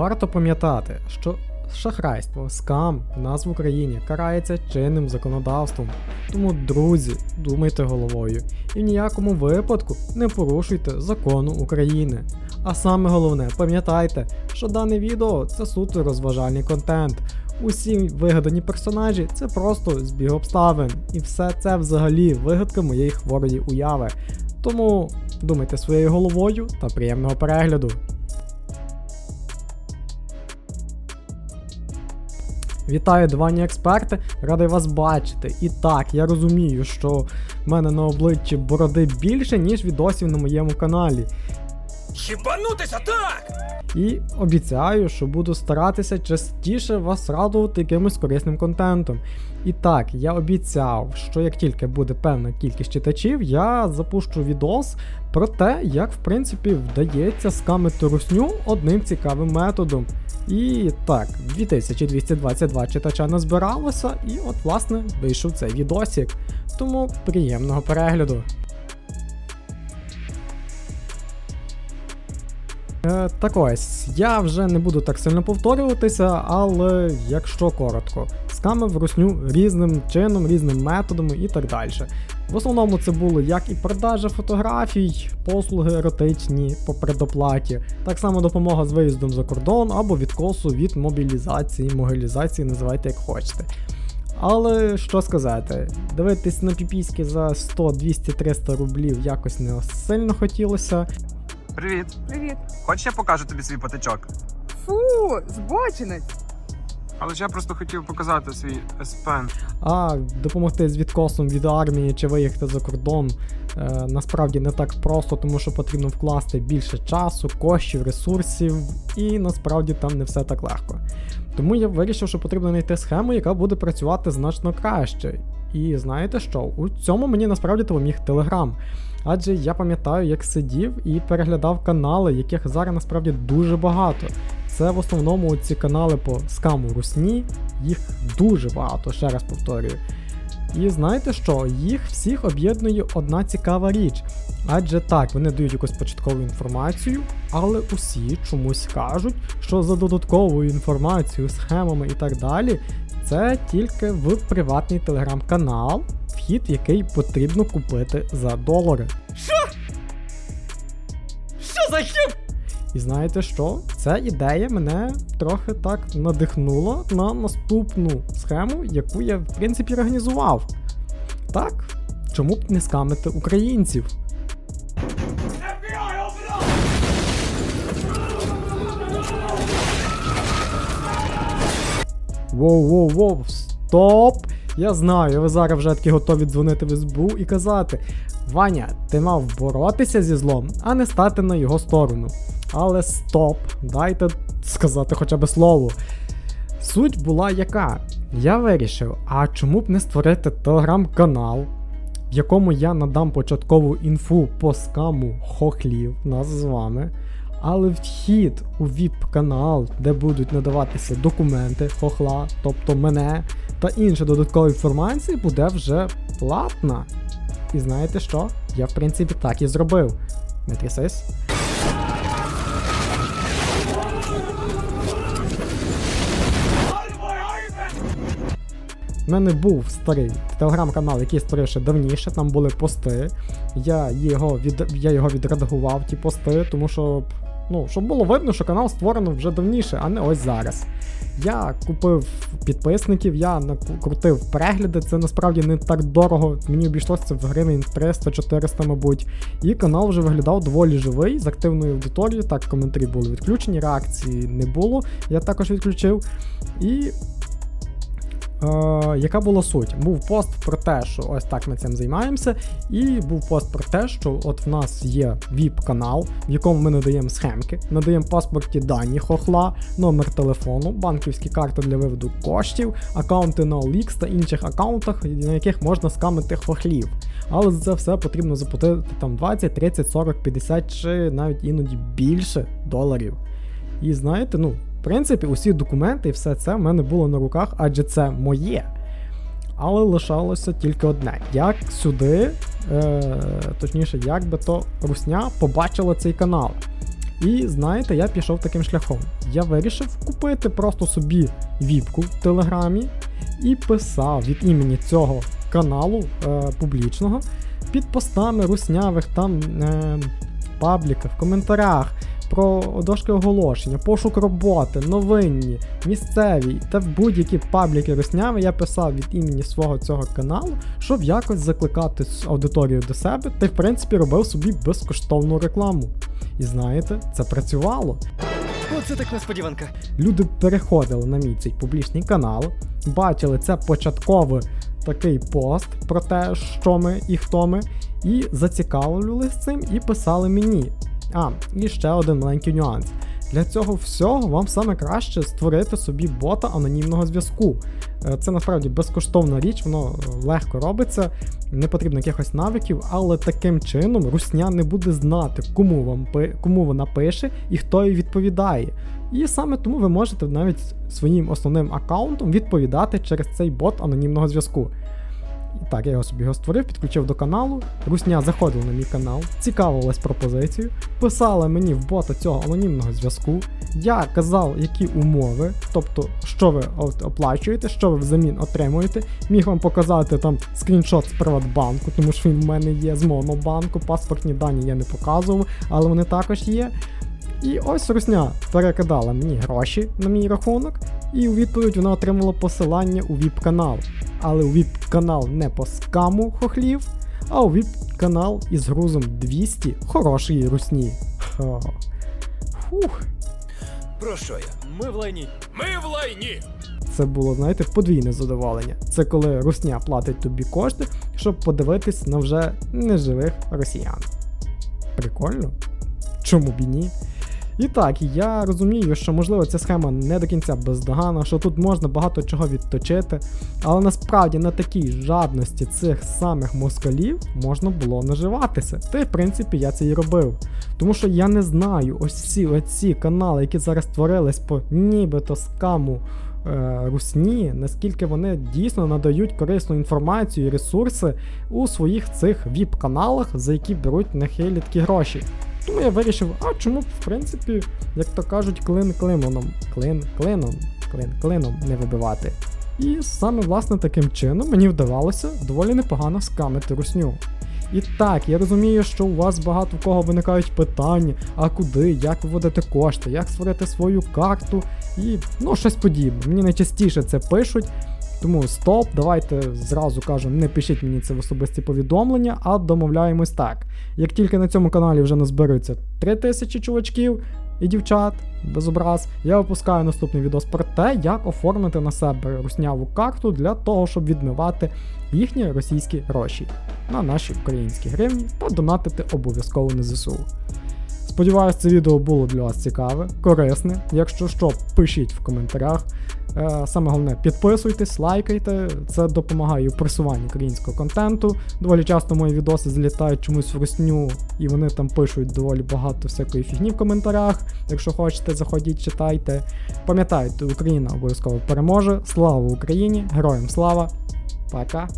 Варто пам'ятати, що шахрайство, скам в нас в Україні карається чинним законодавством. Тому, друзі, думайте головою і в ніякому випадку не порушуйте закону України. А саме головне, пам'ятайте, що дане відео це суто розважальний контент. Усі вигадані персонажі це просто збіг обставин, і все це взагалі вигадка моєї хворої уяви. Тому думайте своєю головою та приємного перегляду. Вітаю, дивані експерти, радий вас бачити. І так, я розумію, що в мене на обличчі бороди більше, ніж відосів на моєму каналі. Хіпанутися так! І обіцяю, що буду старатися частіше вас радувати якимось корисним контентом. І так, я обіцяв, що як тільки буде певна кількість читачів, я запущу відос про те, як в принципі вдається скамити русню одним цікавим методом. І так, 2222 читача назбиралося, і от власне вийшов цей відосік. Тому приємного перегляду. Так ось, я вже не буду так сильно повторюватися, але якщо коротко, скамив русню різним чином, різним методами і так далі. В основному це було як і продажа фотографій, послуги еротичні по предоплаті, так само допомога з виїздом за кордон або відкосу від мобілізації, могилізації, називайте як хочете. Але що сказати, дивитись на піпіськи за 100, 200, 300 рублів якось не сильно хотілося. Привіт. Привіт. Хочеш я покажу тобі свій патичок? Фу, збочинець. Але ж я просто хотів показати свій еспен. А допомогти з відкосом від армії чи виїхати за кордон е, насправді не так просто, тому що потрібно вкласти більше часу, коштів, ресурсів, і насправді там не все так легко. Тому я вирішив, що потрібно знайти схему, яка буде працювати значно краще. І знаєте що? У цьому мені насправді допоміг Телеграм. Адже я пам'ятаю, як сидів і переглядав канали, яких зараз насправді дуже багато. Це в основному ці канали по скаму Русні, їх дуже багато, ще раз повторюю. І знаєте що? Їх всіх об'єднує одна цікава річ. Адже так, вони дають якусь початкову інформацію, але усі чомусь кажуть, що за додатковою інформацією, схемами і так далі, це тільки в приватний телеграм-канал, вхід який потрібно купити за долари. Що за хіп? І знаєте що? Ця ідея мене трохи так надихнула на наступну схему, яку я в принципі організував. Так, чому б не скамити українців? Воу, воу, воу, стоп! Я знаю, ви зараз вже таки готові дзвонити в СБУ і казати: Ваня, ти мав боротися зі злом, а не стати на його сторону. Але стоп, дайте сказати хоча б слово. Суть була яка? Я вирішив, а чому б не створити телеграм-канал, в якому я надам початкову інфу по скаму хохлів, нас з вами. Але вхід у ВІП-канал, де будуть надаватися документи хохла, тобто мене, та інша додаткова інформація буде вже платна. І знаєте що? Я в принципі так і зробив. Не трясись. У мене був старий телеграм-канал, який створив ще давніше, там були пости. Я його від... я його відредагував, ті пости, тому що ну, щоб було видно, що канал створено вже давніше, а не ось зараз. Я купив підписників, я накрутив перегляди, це насправді не так дорого, мені обійшлося це в гривень 300-400, мабуть. І канал вже виглядав доволі живий, з активною аудиторією. Так, коментарі були відключені, реакції не було, я також відключив. І Е, яка була суть? Був пост про те, що ось так ми цим займаємося, і був пост про те, що от в нас є ВІП-канал, в якому ми надаємо схемки, надаємо паспорті дані хохла, номер телефону, банківські карти для виводу коштів, аккаунти на OLX та інших аккаунтах, на яких можна скамити хохлів. Але за це все потрібно заплатити там 20, 30, 40, 50 чи навіть іноді більше доларів. І знаєте, ну. Принципі, усі документи і все це в мене було на руках, адже це моє. Але лишалося тільки одне: як сюди, е, точніше, як би то Русня побачила цей канал. І знаєте, я пішов таким шляхом. Я вирішив купити просто собі віпку в Телеграмі і писав від імені цього каналу е, публічного під постами руснявих там е, пабліках, в коментарях про дошки оголошення, пошук роботи, новинні, місцеві та будь-які пабліки русняві я писав від імені свого цього каналу, щоб якось закликати аудиторію до себе та в принципі робив собі безкоштовну рекламу. І знаєте, це працювало. Оце так несподіванка. Люди переходили на мій цей публічний канал, бачили це початковий такий пост про те, що ми і хто ми, і зацікавлювалися цим і писали мені. А, і ще один маленький нюанс. Для цього всього вам саме краще створити собі бота анонімного зв'язку. Е, Це насправді безкоштовна річ, воно е, легко робиться, не потрібно якихось навиків, але таким чином русня не буде знати, кому вам кому вона пише і хто їй відповідає. І саме тому ви можете навіть своїм основним аккаунтом відповідати через цей бот анонімного зв'язку. І так, я його собі його створив, підключив до каналу. Русня заходила на мій канал, цікавилась пропозицією, писала мені в бота цього анонімного зв'язку. Я казав, які умови, тобто, що ви оплачуєте, що ви взамін отримуєте. Міг вам показати там скріншот з Приватбанку, тому що він в мене є з Монобанку, паспортні дані я не показував, але вони також є. І ось Русня перекидала мені гроші на мій рахунок, і у відповідь вона отримала посилання у ВІП-канал. Але у ВІП-канал не по скаму хохлів, а у ВІП-канал із грузом 200 хорошої русні. Ха. Фух, Про що я? Ми в лайні. Ми в лайні! це було, знаєте, подвійне задоволення. Це коли русня платить тобі кошти, щоб подивитись на вже неживих росіян. Прикольно? Чому б і ні? І так, я розумію, що можливо ця схема не до кінця бездоганна, що тут можна багато чого відточити, але насправді на такій жадності цих самих москалів можна було наживатися. Та й в принципі я це і робив. Тому що я не знаю ось всі оці канали, які зараз створились по нібито скаму е, русні, наскільки вони дійсно надають корисну інформацію і ресурси у своїх цих віп-каналах, за які беруть нехилі такі гроші. Тому я вирішив, а чому б, в принципі, як то кажуть, клин клином, клин клином, клин клином не вибивати. І саме власне таким чином мені вдавалося доволі непогано скамити русню. І так, я розумію, що у вас багато в кого виникають питання, а куди, як виводити кошти, як створити свою карту і ну щось подібне. Мені найчастіше це пишуть. Тому стоп, давайте зразу кажу, не пишіть мені це в особисті повідомлення, а домовляємось так. Як тільки на цьому каналі вже назберуться 3000 чувачків і дівчат, без образ, я випускаю наступний відос про те, як оформити на себе русняву карту для того, щоб відмивати їхні російські гроші на наші українські гривні та донатити обов'язково на ЗСУ. Сподіваюсь, це відео було для вас цікаве, корисне. Якщо що, пишіть в коментарях. Е, Саме головне, підписуйтесь, лайкайте. Це допомагає у просуванні українського контенту. Доволі часто мої відоси залітають чомусь в русню, і вони там пишуть доволі багато всякої фігні в коментарях. Якщо хочете, заходіть, читайте. Пам'ятайте, Україна обов'язково переможе. Слава Україні! Героям слава! Пока!